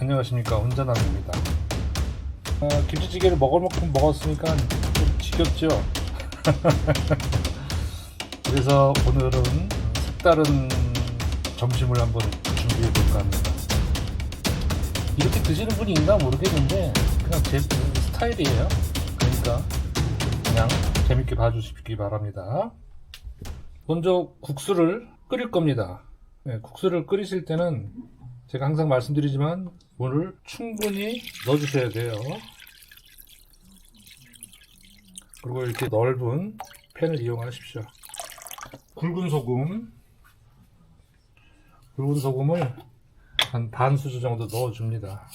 안녕하십니까 운전함입니다. 어, 김치찌개를 먹을 만큼 먹었으니까 좀 지겹죠. 그래서 오늘은 색다른 점심을 한번 준비해 볼까 합니다. 이렇게 드시는 분이 있나 모르겠는데 그냥 제 스타일이에요. 그러니까 그냥 재밌게 봐주시기 바랍니다. 먼저 국수를 끓일 겁니다. 네, 국수를 끓이실 때는 제가 항상 말씀드리지만 물을 충분히 넣어주셔야 돼요. 그리고 이렇게 넓은 팬을 이용하십시오. 굵은 소금, 굵은 소금을 한 반 수저 정도 넣어줍니다.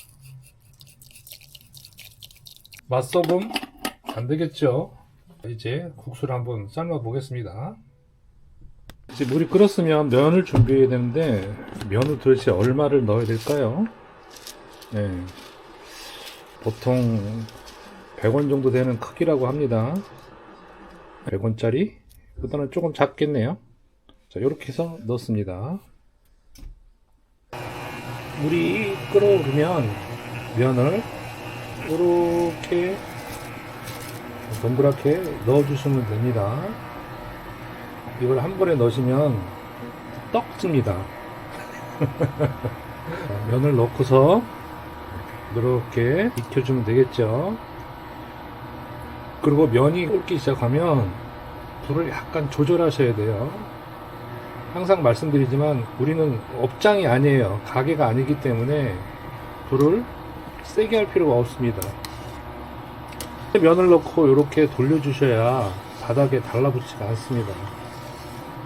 맛소금 안 되겠죠? 이제 국수를 한번 삶아 보겠습니다. 이제 물이 끓었으면 면을 준비해야 되는데 면을 도대체 얼마를 넣어야 될까요? 네. 보통 100원 정도 되는 크기라고 합니다. 100원짜리? 보다는 조금 작겠네요. 자, 이렇게 해서 넣습니다. 물이 끓어오르면 면을 이렇게 동그랗게 넣어주시면 됩니다. 이걸 한 번에 넣으시면 떡집니다. 자, 면을 넣고서 이렇게 익혀주면 되겠죠. 그리고 면이 끓기 시작하면 불을 약간 조절하셔야 돼요. 항상 말씀드리지만 우리는 업장이 아니에요. 가게가 아니기 때문에 불을 세게 할 필요가 없습니다. 면을 넣고 이렇게 돌려주셔야 바닥에 달라붙지가 않습니다.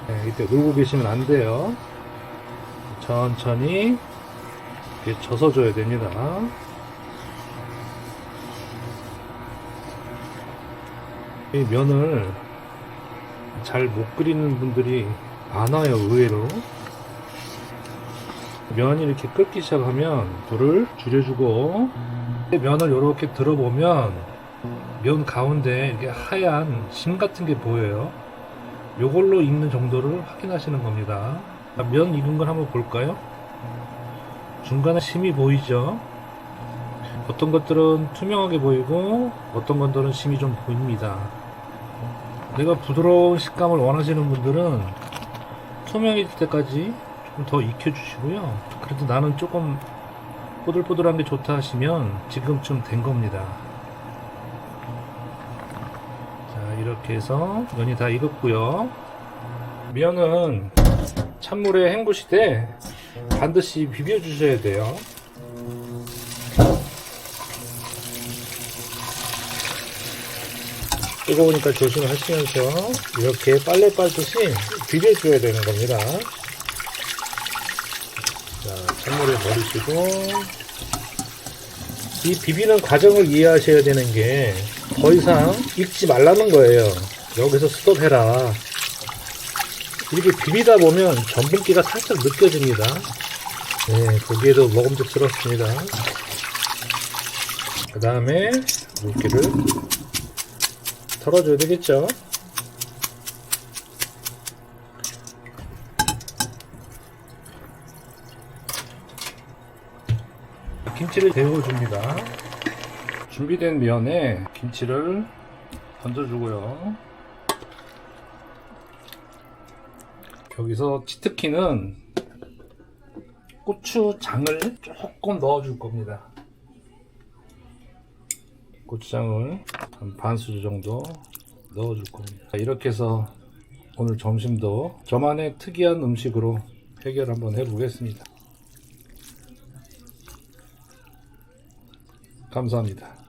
네, 이때 놀고 계시면 안 돼요. 천천히 이렇게 젖어 줘야 됩니다. 이 면을 잘못 끓이는 분들이 많아요, 의외로. 면이 이렇게 끓기 시작하면 불을 줄여주고 면을 이렇게 들어보면 면 가운데 이렇게 하얀 심 같은 게 보여요. 요걸로 익는 정도를 확인하시는 겁니다. 자, 면 익은 걸 한번 볼까요? 중간에 심이 보이죠? 어떤 것들은 투명하게 보이고 어떤 것들은 심이 좀 보입니다. 내가 부드러운 식감을 원하시는 분들은 투명해질 때까지 조금 더 익혀 주시고요. 그래도 나는 조금 뽀들뽀들한 게 좋다 하시면 지금쯤 된 겁니다. 이렇게 해서 면이 다 익었고요. 면은 찬물에 헹구시되 반드시 비벼 주셔야 돼요. 뜨거우니까 조심하시면서 이렇게 빨래 빨듯이 비벼줘야 되는 겁니다. 자, 찬물에 버리시고 이 비비는 과정을 이해하셔야 되는 게 더 이상 익지 말라는 거예요. 여기서 스톱해라. 이렇게 비비다 보면 전분기가 살짝 느껴집니다. 네, 보기에도 먹음직스럽습니다. 그 다음에 물기를 털어줘야 되겠죠? 김치를 데워줍니다. 준비된 면에 김치를 던져주고요. 여기서 치트키는 고추장을 조금 넣어줄 겁니다. 고추장을 한반 수저 정도 넣어줄 겁니다. 자, 이렇게 해서 오늘 점심도 저만의 특이한 음식으로 해결 한번 해보겠습니다. 감사합니다.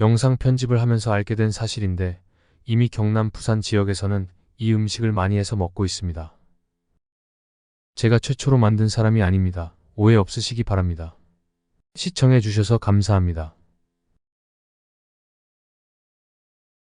영상 편집을 하면서 알게 된 사실인데 이미 경남 부산 지역에서는 이 음식을 많이 해서 먹고 있습니다. 제가 최초로 만든 사람이 아닙니다. 오해 없으시기 바랍니다. 시청해 주셔서 감사합니다.